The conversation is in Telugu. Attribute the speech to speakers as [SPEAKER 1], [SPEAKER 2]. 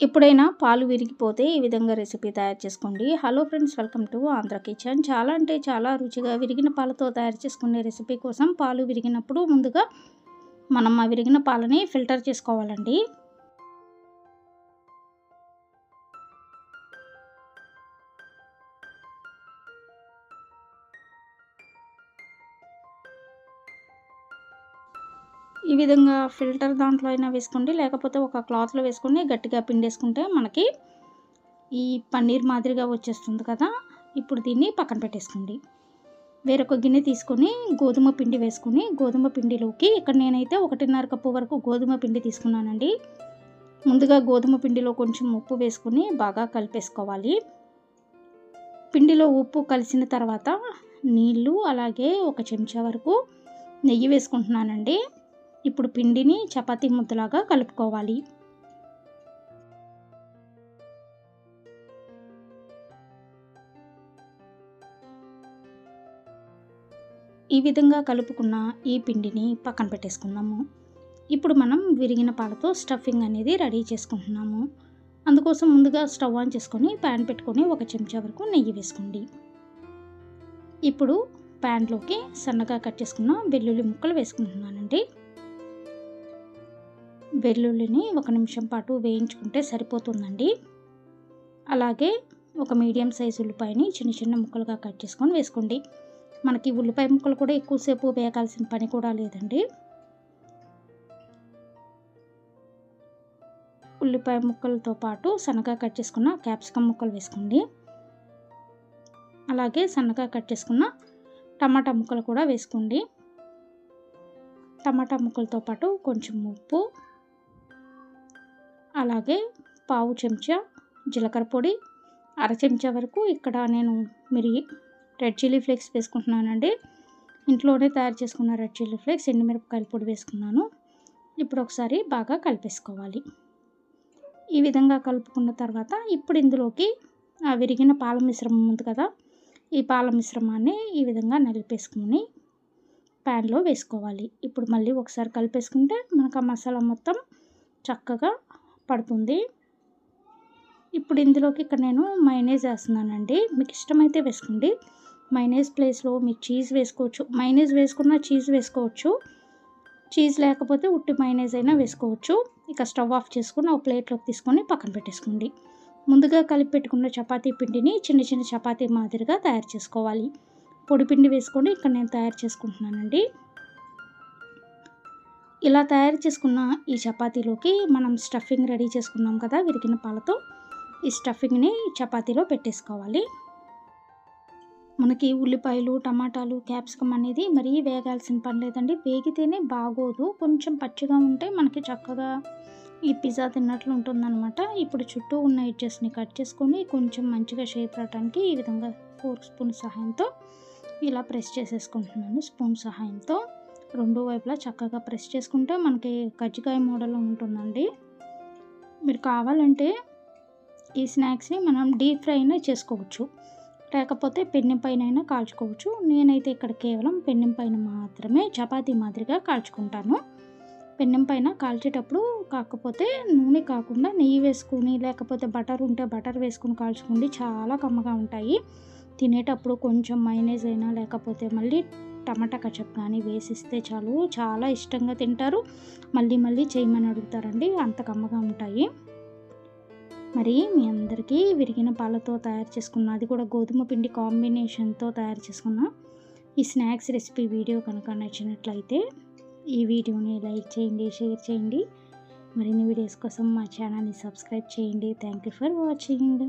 [SPEAKER 1] ఎప్పుడైనా పాలు విరిగిపోతే ఈ విధంగా రెసిపీ తయారు చేసుకోండి. Hello friends welcome to Andhra kitchen. చాలా అంటే చాలా రుచిగా విరిగిన పాలతో తయారు చేసుకునే రెసిపీ కోసం పాలు విరిగినప్పుడు ముందుగా మనం ఆ విరిగిన పాలని ఫిల్టర్ చేసుకోవాలండి. ఈ విధంగా ఫిల్టర్ దాంట్లో అయినా వేసుకోండి. లేకపోతే ఒక క్లాత్లో వేసుకొని గట్టిగా పిండేసుకుంటే మనకి ఈ పన్నీర్ మాదిరిగా వచ్చేస్తుంది కదా. ఇప్పుడు దీన్ని పక్కన పెట్టేసుకోండి. వేరొక గిన్నె తీసుకొని గోధుమ పిండి వేసుకుని గోధుమ పిండిలోకి ఇక్కడ నేనైతే ఒకటిన్నర కప్పు వరకు గోధుమ పిండి తీసుకున్నానండి. ముందుగా గోధుమ పిండిలో కొంచెం ఉప్పు వేసుకొని బాగా కలిపేసుకోవాలి. పిండిలో ఉప్పు కలిసిన తర్వాత నీళ్ళు అలాగే ఒక చెంచా వరకు నెయ్యి వేసుకుంటున్నానండి. ఇప్పుడు పిండిని చపాతీ ముద్దలాగా కలుపుకోవాలి. ఈ విధంగా కలుపుకున్న ఈ పిండిని పక్కన పెట్టేసుకుందాము. ఇప్పుడు మనం విరిగిన పాలతో స్టఫింగ్ అనేది రెడీ చేసుకుంటున్నాము. అందుకోసం ముందుగా స్టవ్ ఆన్ చేసుకొని ప్యాన్ పెట్టుకొని ఒక చెంచా వరకు నెయ్యి వేసుకోండి. ఇప్పుడు ప్యాన్లోకి సన్నగా కట్ చేసుకున్న వెల్లుల్లి ముక్కలు వేసుకుంటున్నానండి. వెల్లుల్లిని ఒక నిమిషం పాటు వేయించుకుంటే సరిపోతుందండి. అలాగే ఒక మీడియం సైజు ఉల్లిపాయని చిన్న చిన్న ముక్కలుగా కట్ చేసుకొని వేసుకోండి. మనకి ఉల్లిపాయ ముక్కలు కూడా ఎక్కువసేపు వేయకాల్సిన పని కూడా లేదండి. ఉల్లిపాయ ముక్కలతో పాటు సన్నగా కట్ చేసుకున్న క్యాప్సికమ్ ముక్కలు వేసుకోండి. అలాగే సన్నగా కట్ చేసుకున్న టమాటా ముక్కలు కూడా వేసుకోండి. టమాటా ముక్కలతో పాటు కొంచెం ఉప్పు అలాగే పావు చెంచా జీలకర్ర పొడి అర చెంచా వరకు ఇక్కడ నేను మిరి రెడ్ చిల్లీ ఫ్లేక్స్ వేసుకుంటున్నానండి. ఇంట్లోనే తయారు చేసుకున్న రెడ్ చిల్లీ ఫ్లేక్స్ ఎండుమిరపకాయల పొడి వేసుకున్నాను. ఇప్పుడు ఒకసారి బాగా కలిపేసుకోవాలి. ఈ విధంగా కలుపుకున్న తర్వాత ఇప్పుడు ఇందులోకి ఆ విరిగిన పాల మిశ్రమం ఉంది కదా ఈ పాల మిశ్రమాన్ని ఈ విధంగా నలిపేసుకుని ప్యాన్లో వేసుకోవాలి. ఇప్పుడు మళ్ళీ ఒకసారి కలిపేసుకుంటే మనకు ఆ మసాలా మొత్తం చక్కగా పడుతుంది. ఇప్పుడు ఇందులోకి ఇక్కడ నేను మైనేజ్ వేస్తున్నానండి. మీకు ఇష్టమైతే వేసుకోండి. మైనేజ్ ప్లేస్లో మీరు చీజ్ వేసుకోవచ్చు. మైనేజ్ వేసుకున్న చీజ్ వేసుకోవచ్చు. చీజ్ లేకపోతే ఉట్టి మైనేజ్ అయినా వేసుకోవచ్చు. ఇక స్టవ్ ఆఫ్ చేసుకుని ఒక ప్లేట్లోకి తీసుకొని పక్కన పెట్టేసుకోండి. ముందుగా కలిపి పెట్టుకున్న చపాతీ పిండిని చిన్న చిన్న చపాతీ మాదిరిగా తయారు చేసుకోవాలి. పొడి పిండి వేసుకొని ఇక్కడ నేను తయారు చేసుకుంటున్నానండి. ఇలా తయారు చేసుకున్న ఈ చపాతీలోకి మనం స్టఫింగ్ రెడీ చేసుకున్నాం కదా విరిగిన పాలతో. ఈ స్టఫింగ్ని చపాతీలో పెట్టేసుకోవాలి. మనకి ఉల్లిపాయలు టమాటాలు క్యాప్సికమ్ అనేది మరీ వేగాల్సిన పని లేదండి. వేగితేనే బాగోదు. కొంచెం పచ్చిగా ఉంటే మనకి చక్కగా ఈ పిజ్జా తిన్నట్లు ఉంటుందన్నమాట. ఇప్పుడు చుట్టూ ఉన్న ఎడ్జెస్ని కట్ చేసుకొని కొంచెం మంచిగా షేప్ రావడానికి ఈ విధంగా ఫోర్ స్పూన్ సహాయంతో ఇలా ప్రెస్ చేసేసుకుంటున్నాను స్పూన్ సహాయంతో. రెండు వైపులా చక్కగా ప్రెస్ చేసుకుంటే మనకి కజ్జికాయ మోడల్ ఉంటుందండి. మీరు కావాలంటే ఈ స్నాక్స్ని మనం డీప్ ఫ్రై అయినా చేసుకోవచ్చు. లేకపోతే పెన్నెం పైన అయినా కాల్చుకోవచ్చు. నేనైతే ఇక్కడ కేవలం పెన్నెం పైన మాత్రమే చపాతీ మాదిరిగా కాల్చుకుంటాను. పెన్నెం పైన కాల్చేటప్పుడు కాకపోతే నూనె కాకుండా నెయ్యి వేసుకుని లేకపోతే బటర్ ఉంటే బటర్ వేసుకుని కాల్చుకుంటే చాలా కమ్మగా ఉంటాయి. తినేటప్పుడు కొంచెం మైనేజ్ అయినా లేకపోతే మళ్ళీ టమాటా కచప్ కానీ వేసిస్తే చాలు చాలా ఇష్టంగా తింటారు. మళ్ళీ మళ్ళీ చేయమని అడుగుతారండి అంత కమ్మగా ఉంటాయి. మరి మీ అందరికీ విరిగిన పాలతో తయారు చేసుకున్న అది కూడా గోధుమ పిండి కాంబినేషన్తో తయారు చేసుకున్న ఈ స్నాక్స్ రెసిపీ వీడియో కనుక నచ్చినట్లయితే ఈ వీడియోని లైక్ చేయండి షేర్ చేయండి. మరిన్ని వీడియోస్ కోసం మా ఛానల్ని సబ్స్క్రైబ్ చేయండి. Thank you for watching.